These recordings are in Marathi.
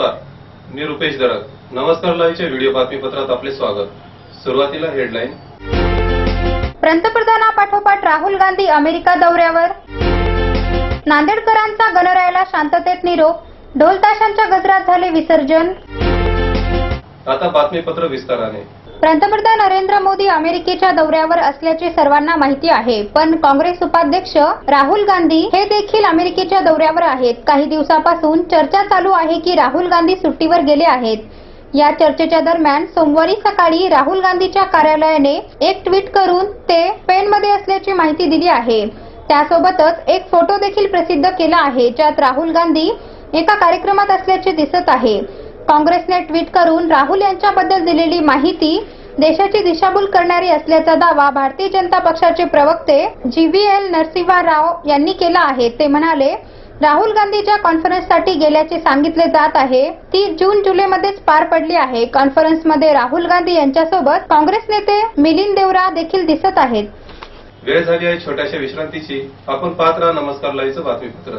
नमस्कार मी रुपेश दरक नमस्कार लाईव्हच्या व्हिडिओ बातमीपत्रात आपले स्वागत. सुरुवातीला हेडलाईन. पंतप्रधानापाठोपाठ राहुल गांधी अमेरिका दौऱ्यावर. नांदेडकरांचा गणरायाला शांततेत निरोप ढोल ताशांच्या गजरात झाले विसर्जन. आता बातमीपत्र विस्ताराने. पंतप्रधान नरेंद्र मोदी अमेरिकेच्या दौऱ्यावर असल्याचे सर्वांना माहिती आहे. पण काँग्रेस उपाध्यक्ष राहुल गांधी हे देखील अमेरिकेच्या दौऱ्यावर आहेत. काही दिवसापासून चर्चा चालू आहे की राहुल गांधी सुट्टीवर गेले आहेत. या चर्चेच्या दरम्यान सोमवारी सकाळी राहुल गांधीच्या कार्यालयाने एक ट्विट करून ते स्पेनमध्ये असल्याची माहिती दिली आहे. त्यासोबतच एक फोटो देखील प्रसिद्ध केला आहे ज्यात राहुल गांधी एका कार्यक्रमात असल्याचे दिसत आहे. काँग्रेसने ट्विट करून राहुल यांच्याबद्दल दिलेली माहिती देशाची दिशाभूल करणारी असल्याचा दावा भारतीय जनता पक्षाचे प्रवक्ते G V L Narasimha Rao यांनी केला आहे. ते म्हणाले राहुल गांधीच्या कॉन्फरन्ससाठी गेल्याचे सांगितले जात आहे. ती जून जुलैमध्येच पार पडली आहे. कॉन्फरन्समध्ये राहुल गांधी यांच्यासोबत काँग्रेस नेते मिलिंद देवरा देखील दिसत आहेत. वेळ झाली आहे छोट्याशा विश्रांतीची. आपण पात्र नमस्कार. लाईचं बातमीपत्र.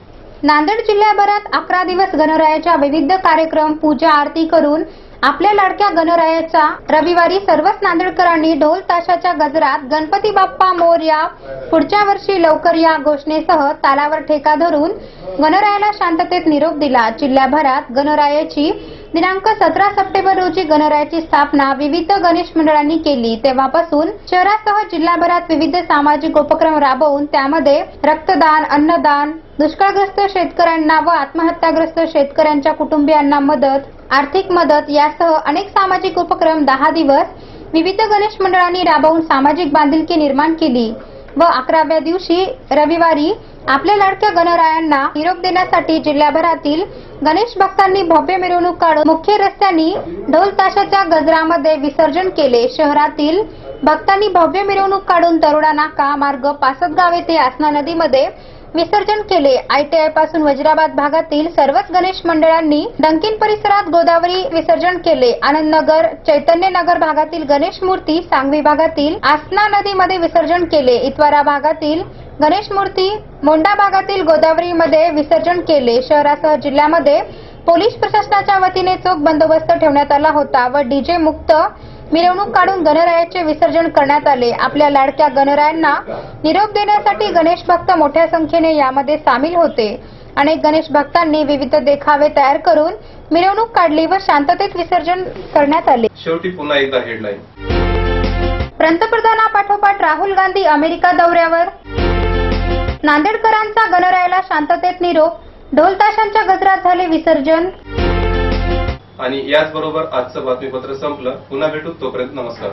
नांदेड जिल्ह्याभरात अकरा दिवस गणरायाच्या विविध कार्यक्रम पूजा आरती करून आपल्या लाडक्या गणरायाचा रविवारी सर्वच नांदेडकरांनी ढोल ताशाच्या गजरात गणपती बाप्पा मोरया पुढच्या वर्षी लवकर या घोषणेसह तालावर ठेका धरून गणरायाला शांततेत निरोप दिला. जिल्ह्याभरात गणरायाची दिनांक सतरा सप्टेंबर रोजी गणरायाची स्थापना विविध गणेश मंडळांनी केली. तेव्हापासून शहरासह जिल्हाभरात विविध सामाजिक उपक्रम राबवून त्यामध्ये रक्तदान अन्नदान दुष्काळग्रस्त शेतकऱ्यांना व आत्महत्याग्रस्त शेतकऱ्यांच्या कुटुंबियांना मदत आर्थिक मदत यासह अनेक सामाजिक उपक्रम दहा दिवस विविध गणेश मंडळांनी राबवून सामाजिक बांधिलकी निर्माण केली व अकराव्या दिवशी रविवारी आपल्या लाडक्या गणरायांना निरोप देण्यासाठी जिल्ह्याभरातील गणेश भक्तांनी भव्य मिरवणूक काढून मुख्य रस्त्यांनी ढोल ताशाच्या गजरामध्ये विसर्जन केले. शहरातील भक्तांनी भव्य मिरवणूक काढून तरुणा नाका मार्ग पासदगाव येथे आसना नदीमध्ये विसर्जन केले. आयटीआयपासून वजिराबाद भागातील सर्वच गणेश मंडळांनी डंकिन परिसरात गोदावरी विसर्जन केले. आनंदनगर चैतन्यनगर भागातील गणेश मूर्ती सांगवी भागातील आसना नदीमध्ये विसर्जन केले. इतवारा भागातील गणेश मूर्ती मोंडा भागातील गोदावरीमध्ये विसर्जन केले. शहरासह जिल्ह्यामध्ये पोलीस प्रशासनाच्या वतीने चोख बंदोबस्त ठेवण्यात आला होता व डीजे मुक्त मिरवणूक काढून गणरायाचे विसर्जन करण्यात आले. आपल्या लाडक्या गणरायांना निरोप देण्यासाठी गणेश भक्त मोठ्या संख्येने यामध्ये सामील होते. अनेक गणेश भक्तांनी विविध देखावे तयार करून मिरवणूक काढली व शांततेत विसर्जन करण्यात आले. शेवटी पुन्हा एकदा हेडलाईन पंतप्रधानापाठोपाठ राहुल गांधी अमेरिका दौऱ्यावर नांदेडकरांचा गणरायाला शांततेत निरोप ढोल ताशांच्या गजरात झाले विसर्जन. आणि याचबरोबर आजचं बातमीपत्र संपलं. पुन्हा भेटू तोपर्यंत नमस्कार.